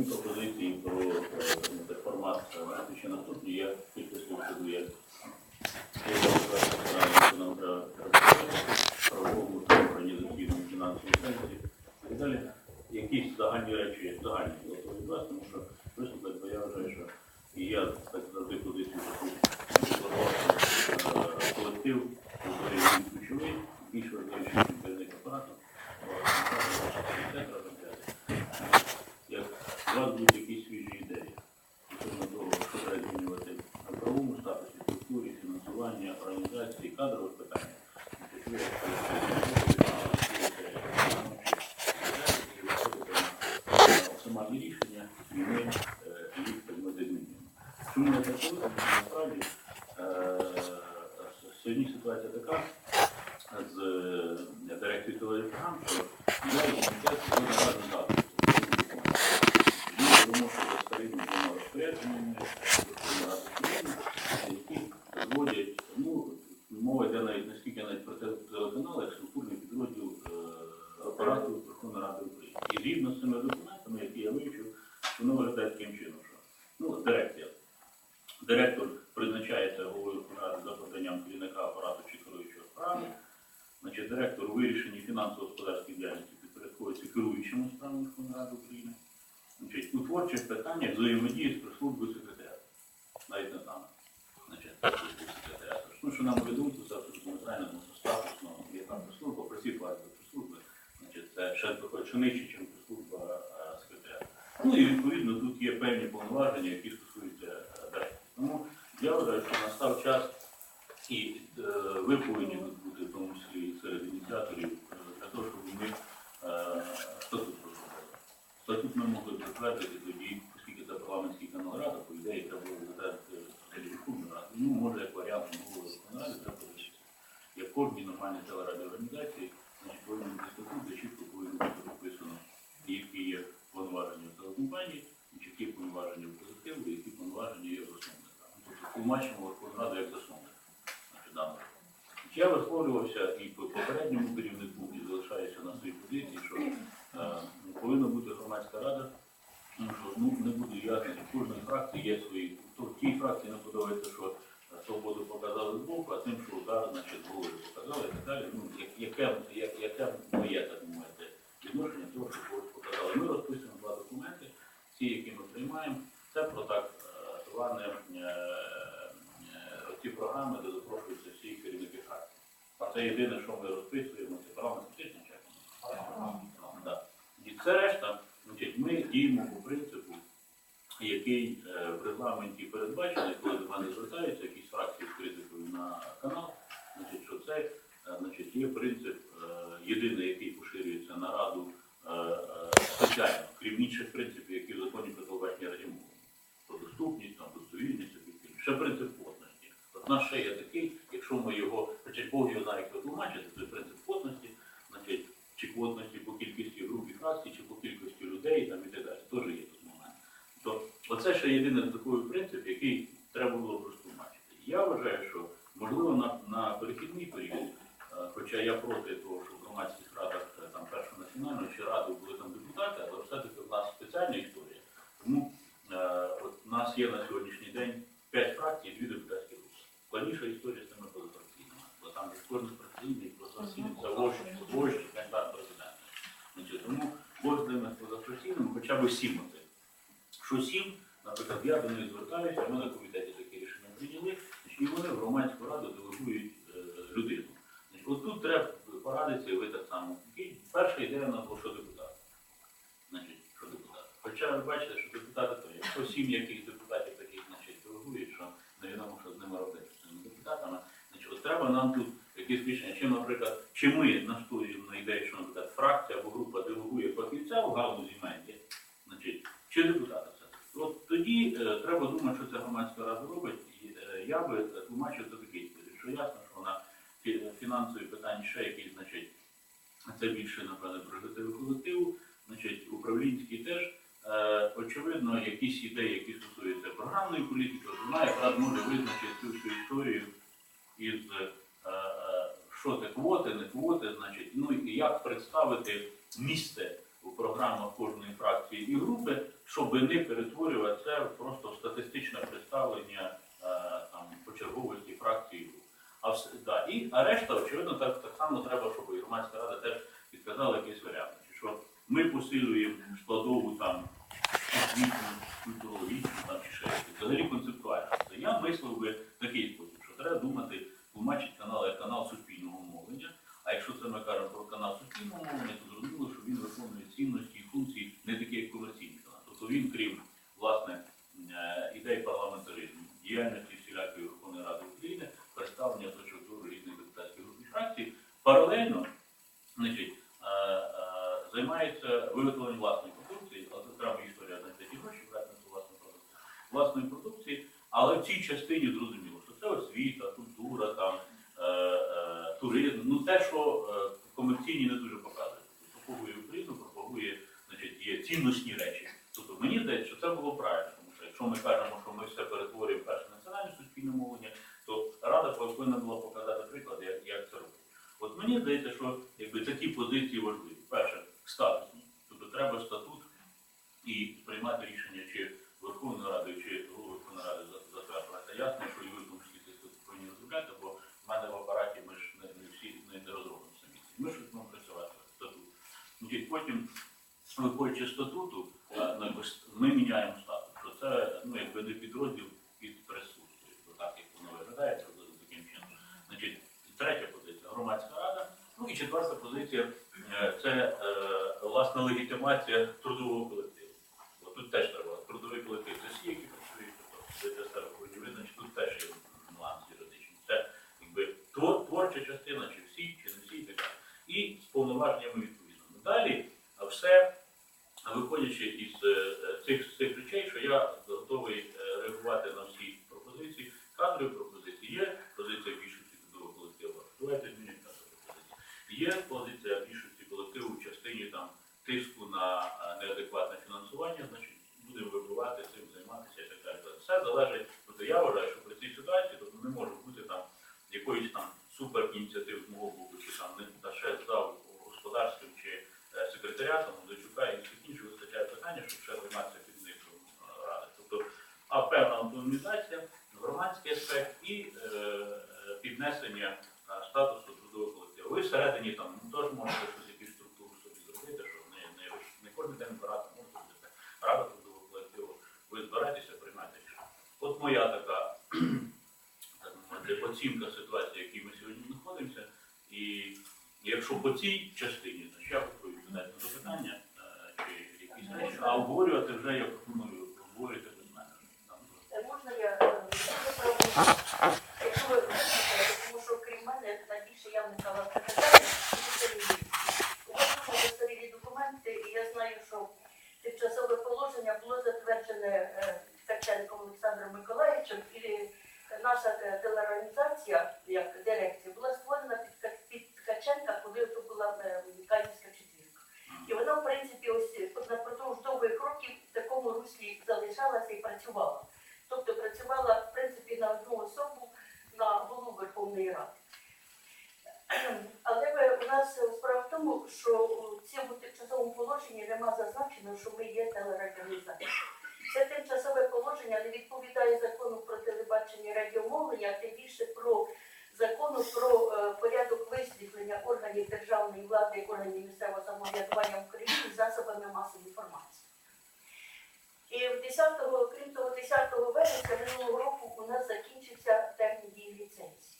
muito produtivo. У вас будуть якісь свіжі ідеї стосовно того, що треба змінювати на правовому статусі, структурі, фінансування, організації, кадрових питань. значить, ви, е, Самі рішення, і ми е, їх ми змінюємо. Чому я так кажу? Тому що насправді е, сьогодні ситуація така з е, дирекцією телепрограм, що я і комітет сьогодні разом завтра. Ми вимушуємо старими ну, мова йде навіть не стільки навіть структурний підрозділ е, апарату Верховної Ради України. І згідно з цими документами, які я вивчив, воно виглядає таким чином, що ну. Директор призначається головою Ради за поданням керівника апарату чи керуючого справи. Директор у вирішенні фінансово-господарської діяльності підпорядковується керуючому справами Верховної Ради України. У творчих питаннях взаємодії з прислужбою секретаря. Навіть не там. Значить, прислужбою секретаря. Ну, що нам ведуть, це абсолютно неправильно, тому що статусно є там прислужба, про всі класи прислужби. Значить, це ще виходить, що нижче, ніж прислужба е, секретаря. Ну і відповідно тут є певні повноваження, які City ті, які ми приймаємо, це про так звані зване е, е, ті програми, де запрошуються всі керівники фракцій. А це єдине, що ми розписуємо, це парламентський чек. Да. І це решта, значить, ми діємо по принципу, який е, в регламенті передбачений, коли до мене звертаються якісь фракції з критикою на канал, значить, що це е, значить, є принцип е, єдиний, який поширюється на раду е, е, спеціально, крім інших принципів, які в законі про телебачення раді мови. Про доступність, там, достовірність, ще принцип плотності. От наш є такий, якщо ми його, значить, Бог його знає, як тлумачити, це принцип плотності, значить, чи квотності по кількості груп і фракцій, чи по кількості людей там, і так далі. Теж є тут момент. То оце ще єдиний такий принцип, який треба було б розтлумачити. Я вважаю, що можливо на, на перехідний період, е, хоча я проти того, що в громадських радах е, там першого національного чи ради були там депутати, але все-таки в нас спеціальна історія. Тому е, от у нас є на сьогоднішній день п'ять фракцій і дві депутатські групи. Складніша тими позафракційними, бо там ж кожен фракційний позафракційний це вождь, кандидат президента. Значить, тому з ними позафракційними хоча б сім оцих. Що сім, наприклад, я до неї звертаюся, ми на комітеті таке рішення прийняли, значить, і вони в громадську раду делегують е, людину. Значить, от тут треба порадитися, і ви так само. І перша ідея у нас була, що депутат. Значить, що депутат. Хоча ви бачите, що депутати то, якщо сім якихось депутатів таких значить, делегують, що невідомо, що з ними робити, з цими депутатами, значить, от треба нам тут якісь рішення. Чи, наприклад, чи ми настоюємо на ідеї, що, наприклад, фракція або група делегує фахівця в галузі медіа, значить, чи депутата все. От тоді е, треба думати, що ця громадська рада робить. І е, я би тлумачив це такий спосіб, що ясно, що вона фінансові питання ще якісь, значить, це більше, напевно, прожитого колективу, значить, управлінський теж. Е, очевидно, якісь ідеї, які стосуються програмної політики, вона якраз може визначити і групи, щоб не перетворювати це просто в статистичне представлення е, там, почерговості фракції. А, да. І а решта, очевидно, так, так само треба, щоб мені здається, що якби такі позиції важливі. це е, власна легітимація трудового колективу. От тут теж треба трудовий колектив. Це всі, які працюють, тобто це староколювання, значить тут теж є нюанс юридичний. Це якби творча частина, чи всі, чи не всі, така. І з повноваженнями відповідно. Далі, а все, виходячи цим вибивати, цим займатися і так далі. Тобто все залежить, тобто я вважаю, що при цій ситуації тобто не може бути там якоїсь там суперініціатив з мого боку, чи там не оцінка ситуації, в якій ми сьогодні знаходимося, і якщо по цій частині, то ще відповідь на запитання е, чи якісь речі, а обговорювати вже як. перебування в Україні засобами масової інформації. І 10, крім того, 10 вересня минулого року у нас закінчився термін дії ліцензії.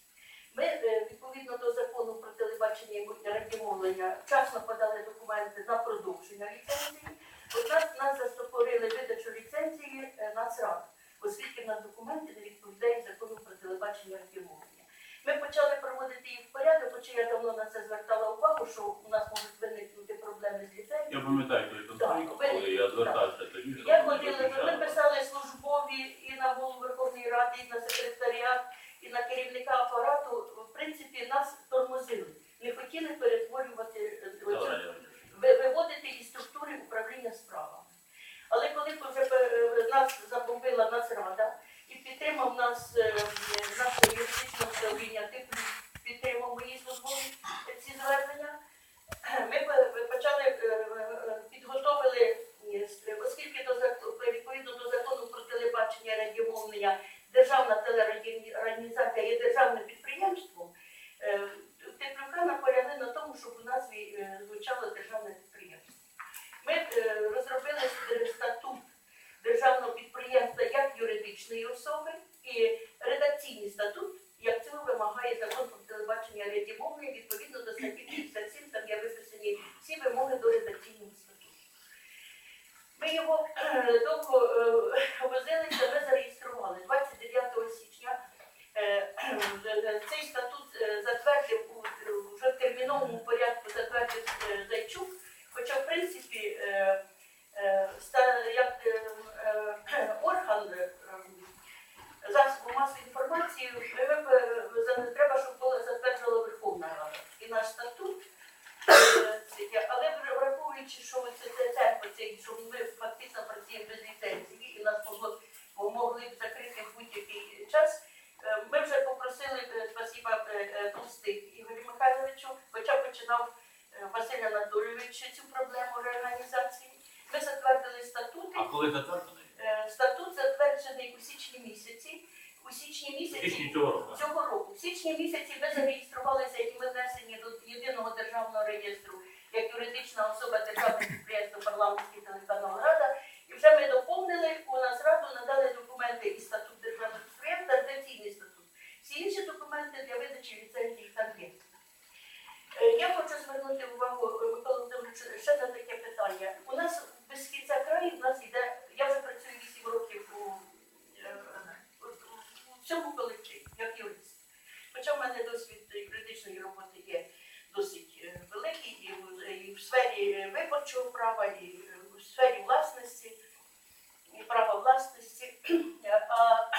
Ми, е, відповідно до закону про телебачення і радіомовлення, вчасно подали документи на продовження ліцензії. Однак нас застопорили видачу ліцензії е, Нацради, оскільки на документи не відповідають закону про телебачення і радіомовлення. Ми почали проводити її в порядок, хоча я давно на це звертала увагу, що у нас можуть виникнути проблеми з ліцензією. Я пам'ятаю, коли я звертався тоді. Я ходила до коли затверджений? Е, Статут затверджений у січні місяці. У січні місяці цього року. цього року. В січні місяці ми зареєструвалися і ми внесені до єдиного державного реєстру як юридична особа державного підприємства парламентський телеканал Рада. І вже ми доповнили у нас раду надали документи і статут державного підприємства, редакційний статут. Всі інші документи для видачі ліцензій там є. Е, Я хочу звернути увагу е, Микола Володимирович, ще на таке питання. У нас без кінця краю, у нас йде, я вже працюю 8 років у, е, у цьому колективі, як юрист. Хоча в мене досвід юридичної роботи є досить е, великий і в, сфері е, виборчого права, і е, в сфері власності, і права власності. А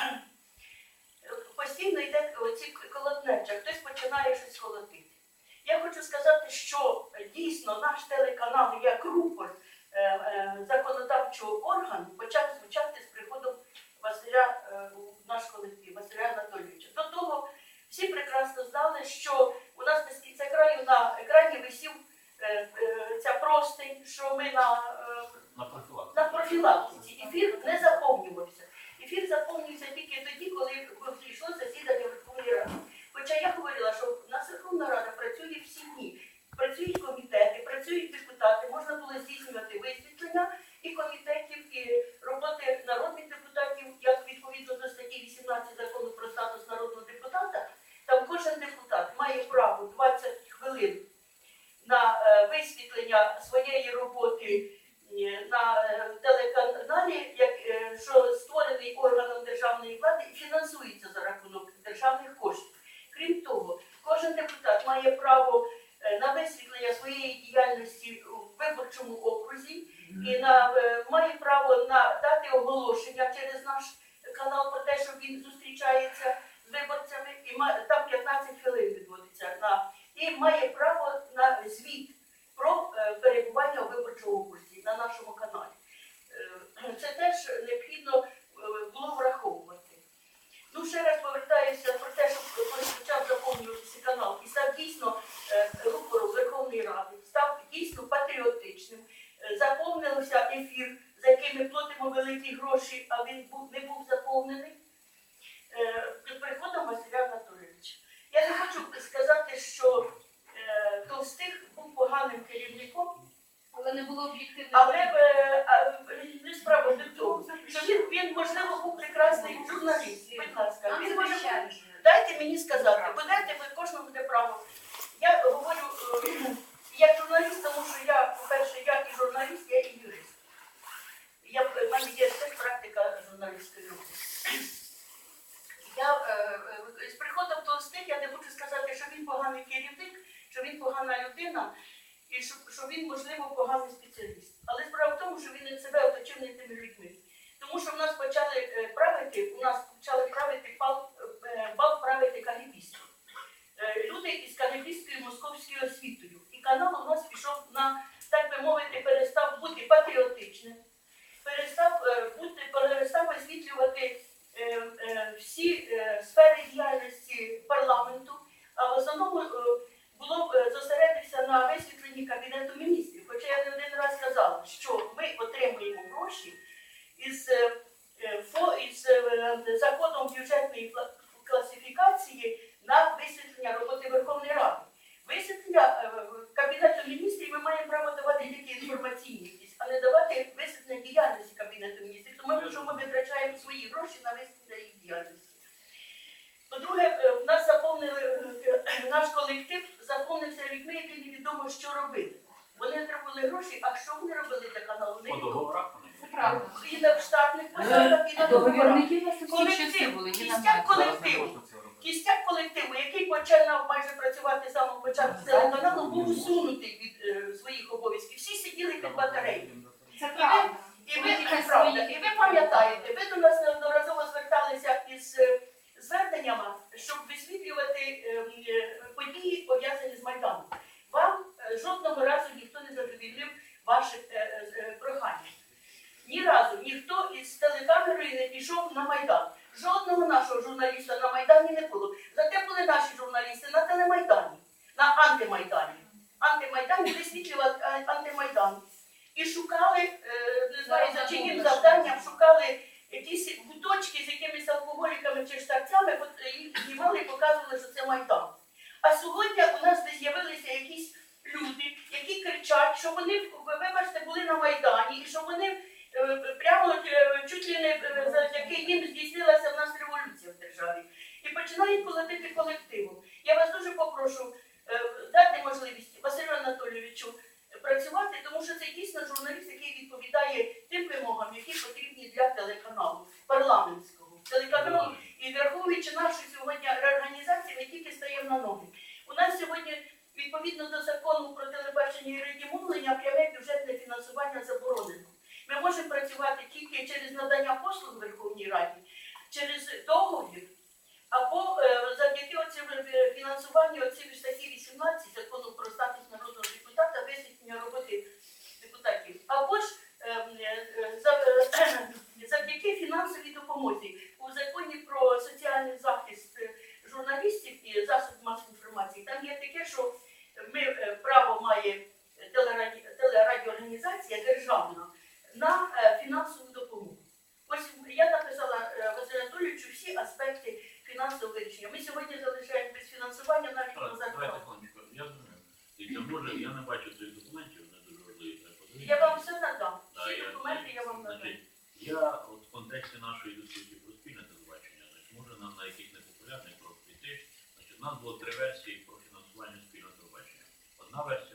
е, постійно йде оці колотнеча, хтось починає щось колотити. Я хочу сказати, що е, дійсно наш телеканал як рупор е, е, законодавчого органу почав звучати з приходом Василя е, наш колектив, Василя Анатолійовича. До того всі прекрасно знали, що у нас без кінця краю на екрані висів е, е, ця простень, що ми на, е, На на профілактиці. Ефір не заповнювався. Ефір заповнюється тільки тоді, коли прийшло засідання Верховної Ради. Хоча я говорила, що в нас Верховна Рада працює всі дні. Працюють комітети, працюють депутати, можна було здійснювати висвітлення і комітетів, і роботи народних депутатів, відповідно до статті 18 закону про статус народного депутата, там кожен депутат має право 20 хвилин на е, висвітлення своєї роботи е, на е, телеканалі, як, що створений органом державної влади і фінансується за рахунок державних коштів. Крім того, кожен депутат має право на висвітлення своєї діяльності у виборчому окрузі і на, має право на дати оголошення через наш канал про те, що він зустрічається з виборцями, і там 15 хвилин відводиться на і має право на звіт про е, перебування у виборчому окрузі на нашому каналі. Е, Це теж необхідно е, було враховувати. Ну, ще раз повертаюся про те, що почав заповнюватися канал і став дійсно е, рупором Верховної Ради, став дійсно патріотичним, Е, заповнився ефір, за який ми платимо великі гроші, а він був, не був заповнений. Е, Під приходом Василя Анатолійовича. Я не хочу сказати, що е, Толстих був поганим керівником, Але не було об'єктивної. але е, а, не справа не в тому, що він, він можливо був прекрасний журналіст. Будь ласка, він може. Дайте мені сказати, дайте ви кожному буде право. Я говорю е, як журналіст, тому що я, по-перше, я і журналіст, я і юрист. Я, в мене є теж практика журналістської роботи. Я е, е, з приходом Толстих я не хочу сказати, що він поганий керівник, що він погана людина і що, що він, можливо, поганий спеціаліст. Але справа в тому, що він себе оточив не тими людьми. Тому що в нас почали е, правити, у нас почали правити бал, е, бал правити кагібістів. Е, Кагібістською московською освітою. І канал у нас пішов на, так би мовити, перестав бути патріотичним, перестав е, бути, перестав висвітлювати е, е, всі е, сфери діяльності парламенту, а в основному е, було б е, зосередитися на висвітленні кабінету міністрів. Хоча я не один раз казала, що ми отримуємо гроші із, е, е, фо- із е, законом бюджетної кла- класифікації на висвітлення роботи Верховної Ради. Висвітлення е, Кабінету міністрів ми маємо право давати тільки інформаційні якісь, а не давати висвітлення діяльності Кабінету міністрів, тому що ми витрачаємо свої гроші на висвітлення їх діяльності. По-друге, е, в нас заповнили е, наш колектив заповнився людьми, які невідомо, що робити. Вони отримали гроші, а що вони робили для каналу? По Невідомо. І на штатних посадах, і на договорах. Колектив, кістяк колективу. Кістяк колективу, який починав майже працювати з самого початку телеканалу, був усунутий від е, своїх обов'язків. Всі сиділи під батареєю. Це правда. Сьогодні у нас десь з'явилися якісь люди, які кричать, що вони, ви вибачте, були на Майдані, і що вони е, прямо е, чуть ли не е, завдяки їм здійснилася в нас революція в державі. І починають колотити колективом. Я вас дуже попрошу дати можливість Василю Анатолійовичу працювати, тому що це дійсно журналіст, який відповідає тим вимогам, які потрібні для телеканалу парламентського. Телеканалу і враховуючи нашу сьогодні реорганізацію, ми тільки стаємо на ноги. Нас сьогодні, відповідно до закону про телебачення і радіомовлення, пряме бюджетне фінансування заборонено. Ми можемо працювати тільки через надання послуг Верховній Раді, через договір, або е, завдяки оцим е, фінансуванню оцим статті 18 закону про статус народного депутата, висвітлення роботи депутатів, або ж е, е, е, завдяки фінансовій допомозі у законі про соціальний захист е, журналістів і засобів масової інформації. Там є таке, що ми е, право має телераді- телерадіоорганізація державна на е, фінансову допомогу. Ось я написала е, Василю Анатолійовичу всі аспекти фінансового вирішення. Ми сьогодні залишаємо без фінансування навіть на зарплату. Я може, я не бачу цих документів, вони дуже важливі. Я вам все надам. Всі я- документи я вам надам. Я от в контексті нашої дискусії про спільне телебачення, може нам на. Значить, нас було три версії про фінансування спільного телебачення. Одна версія